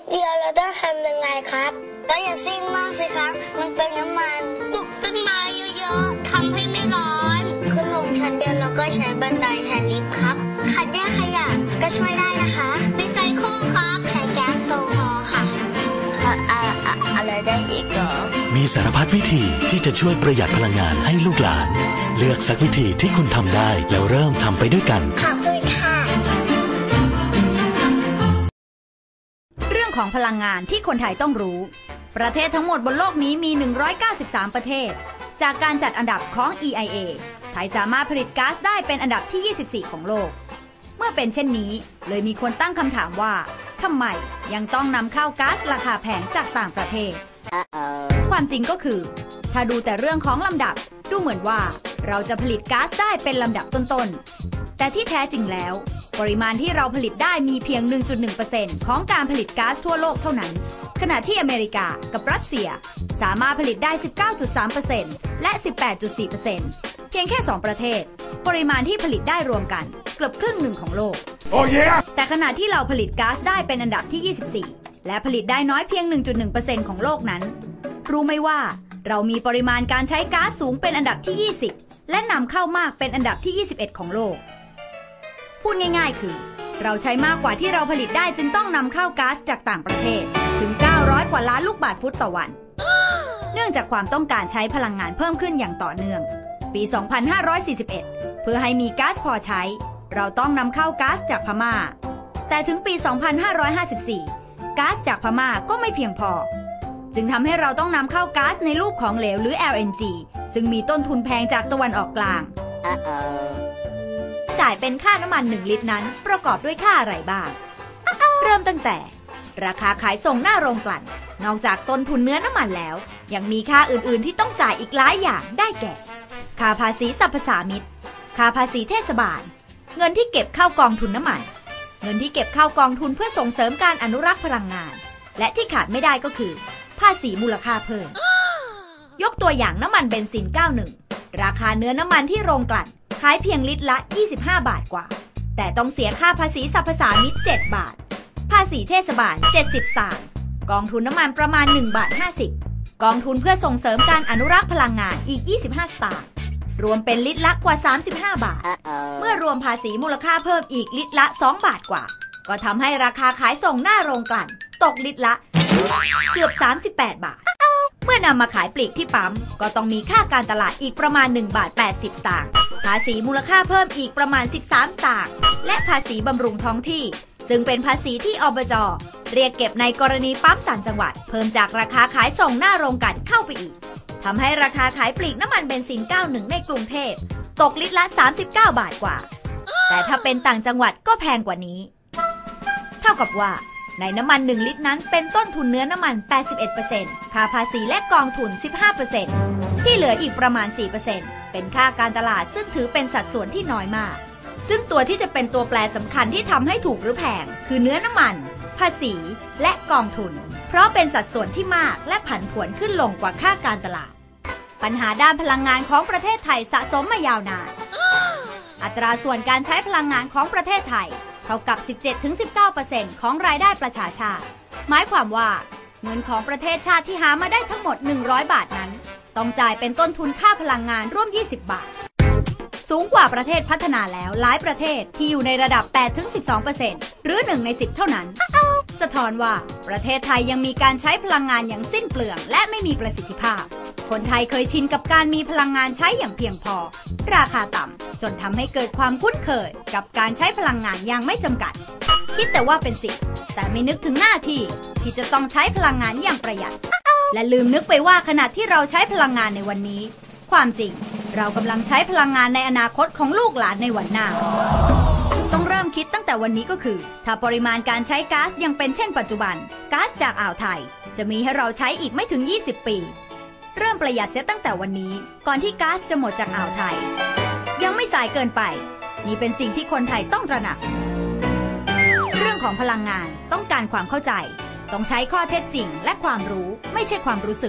ดเดียวเราต้องทำยังไงครับก็อย่าซิ่งมากสิคะมันเป็นน้ำมันปลูกต้นไม้เยอะๆทำให้ไม่ร้อน ขึ้นลงชั้นเดียวเราก็ใช้บันไดแทนลิฟต์ครับคัดแยกขยะก็ช่วยได้นะคะรีไซเคิลครับใช้แก๊สโซฮอล์ค่ะอะอะอะอะไรได้อีกเหรอ มีสารพัดวิธีที่จะช่วยประหยัดพลังงานให้ลูกหลาน เลือกสักวิธีที่คุณทำได้แล้วเริ่มทำไปด้วยกันขอบคุณค่ะ ของพลังงานที่คนไทยต้องรู้ ประเทศทั้งหมดบนโลกนี้มี 193 ประเทศ จากการจัดอันดับของ EIA ไทยสามารถผลิตก๊าซได้เป็นอันดับที่ 24 ของโลก เมื่อเป็นเช่นนี้เลยมีคนตั้งคำถามว่าทำไมยังต้องนำเข้าก๊าซราคาแพงจากต่างประเทศ ความจริงก็คือ ถ้าดูแต่เรื่องของลำดับดูเหมือนว่าเราจะผลิตก๊าซได้เป็นลำดับต้นๆ แต่ที่แท้จริงแล้ว ปริมาณที่เราผลิตได้มีเพียง 1.1%ของการผลิตก๊าซทั่วโลกเท่านั้น ขณะที่อเมริกากับรัสเซีย สามารถผลิตได้ 19.3%และ 18.4%เพียงแค่ 2 ประเทศ ปริมาณที่ผลิตได้รวมกัน เกือบครึ่งหนึ่งของโลกแต่ขณะที่เราผลิตก๊าซได้เป็นอันดับที่ 24 และผลิตได้น้อยเพียง 1.1%ของโลกนั้น รู้ไหมว่าเรามีปริมาณการใช้ก๊าซสูงเป็นอันดับที่ 20 และนำเข้ามากเป็นอันดับที่ 21 ของโลก พูดง่ายๆ คือ เราใช้มากกว่าที่เราผลิตได้จึงต้องนำเข้าก๊าซจากต่างประเทศ ถึง 900 กว่าล้านลูกบาศก์ฟุตต่อวัน เนื่องจากความต้องการใช้พลังงานเพิ่มขึ้นอย่างต่อเนื่อง ปี 2541 เพื่อให้มีก๊าซพอใช้ เราต้องนำเข้าก๊าซจากพม่า แต่ถึงปี 2554 ก๊าซจากพม่าก็ไม่เพียงพอ จึงทำให้เราต้องนำเข้าก๊าซในรูปของเหลวหรือ LNG ซึ่งมีต้นทุนแพงจากตะวันออกกลาง จ่ายเป็นค่าน้ำมัน 1 ลิตรนั้น ประกอบด้วยค่าอะไรบ้าง เริ่มตั้งแต่ ราคาขายส่งหน้าโรงกลั่น นอกจากต้นทุนเนื้อน้ำมันแล้ว ยังมีค่าอื่นๆที่ต้องจ่ายอีกหลายอย่างได้แก่ ค่าภาษีสรรพสามิตค่าภาษีเทศบาล เงินที่เก็บเข้ากองทุนน้ำมัน เงินที่เก็บเข้ากองทุนเพื่อส่งเสริมการอนุรักษ์พลังงาน และที่ขาดไม่ได้ก็คือ ภาษีมูลค่าเพิ่ม ยกตัวอย่างน้ำมันเบนซิน 91 ราคาเนื้อน้ำมันที่โรงกลั่น ขายเพียงลิตรละ 25 บาทกว่า แต่ต้องเสียค่าภาษีสรรพสามิต7บาท ภาษีเทศบาล 70 สตางค์ กองทุนน้ำมันประมาณ 1 บาท 50 กองทุนเพื่อส่งเสริมการอนุรักษ์พลังงานอีก 25 สตางค์ รวมเป็นลิตรละกว่า 35 บาท เมื่อรวมภาษีมูลค่าเพิ่มอีกลิตรละ 2 บาทกว่า ก็ทำให้ราคาขายส่งหน้าโรงกลั่น ตกลิตรละ เกือบ 38 บาทเมื่อนำมาขายปลีกที่ปั๊ม ก็ต้องมีค่าการตลาดอีกประมาณ 1 บาท 80 สตางค์ ภาษีมูลค่าเพิ่มอีกประมาณ 13 สตางค์ และภาษีบำรุงท้องที่ ซึ่งเป็นภาษีที่อบจ เรียกเก็บในกรณีปั๊มต่างจังหวัด เพิ่มจากราคาขายส่งหน้าโรงกันเข้าไปอีก ทำให้ราคาขายปลีกน้ำมันเบนซิน 91 ในกรุงเทพ ตกลิตรละ 39 บาทกว่า แต่ถ้าเป็นต่างจังหวัดก็แพงกว่านี้ เท่ากับว่าในน้ำมัน 1 ลิตรนั้นเป็นต้นทุนเนื้อน้ำมัน 81%ค่าภาษีและกองทุน 15%ที่เหลืออีกประมาณ 4% เป็นค่าการตลาดซึ่งถือเป็นสัดส่วนที่น้อยมาก ซึ่งตัวที่จะเป็นตัวแปรสำคัญที่ทำให้ถูกหรือแพงคือเนื้อน้ำมัน ภาษี และกองทุน เพราะเป็นสัดส่วนที่มากและผันผวนขึ้นลงกว่าค่าการตลาด ปัญหาด้านพลังงานของประเทศไทยสะสมมายาวนาน อัตราส่วนการใช้พลังงานของประเทศไทย เท่ากับ 17-19%ของรายได้ประชาชาติ หมายความว่า เงินของประเทศชาติที่หามาได้ทั้งหมด 100 บาทนั้น ต้องจ่ายเป็นต้นทุนค่าพลังงานร่วม 20 บาท สูงกว่าประเทศพัฒนาแล้วหลายประเทศที่อยู่ในระดับ 8-12%หรือ 1 ใน 10 เท่านั้น สะท้อนว่าประเทศไทยยังมีการใช้พลังงานอย่างสิ้นเปลือง และไม่มีประสิทธิภาพ คนไทยเคยชินกับการมีพลังงานใช้อย่างเพียงพอ ราคาต่ำจนทำให้เกิดความคุ้นเคย กับการใช้พลังงานอย่างไม่จำกัด คิดแต่ว่าเป็นสิทธิ์แต่ไม่นึกถึงหน้าที่ที่จะต้องใช้พลังงานอย่างประหยัด และลืมนึกไปว่าขณะที่เราใช้พลังงานในวันนี้ ความจริง เรากำลังใช้พลังงานในอนาคตของลูกหลานในวันหน้า ต้องเริ่มคิดตั้งแต่วันนี้ก็คือ ถ้าปริมาณการใช้ก๊าซยังเป็นเช่นปัจจุบันก๊าซจากอ่าวไทย จะมีให้เราใช้อีกไม่ถึง 20 ปี เริ่มประหยัดเสียตั้งแต่วันนี้ ก่อนที่ก๊าซจะหมดจากอ่าวไทย ยังไม่สายเกินไป นี่เป็นสิ่งที่คนไทยต้องตระหนัก เรื่องของพลังงานต้องการความเข้าใจ ต้องใช้ข้อเท็จจริงและความรู้ไม่ใช่ความรู้สึก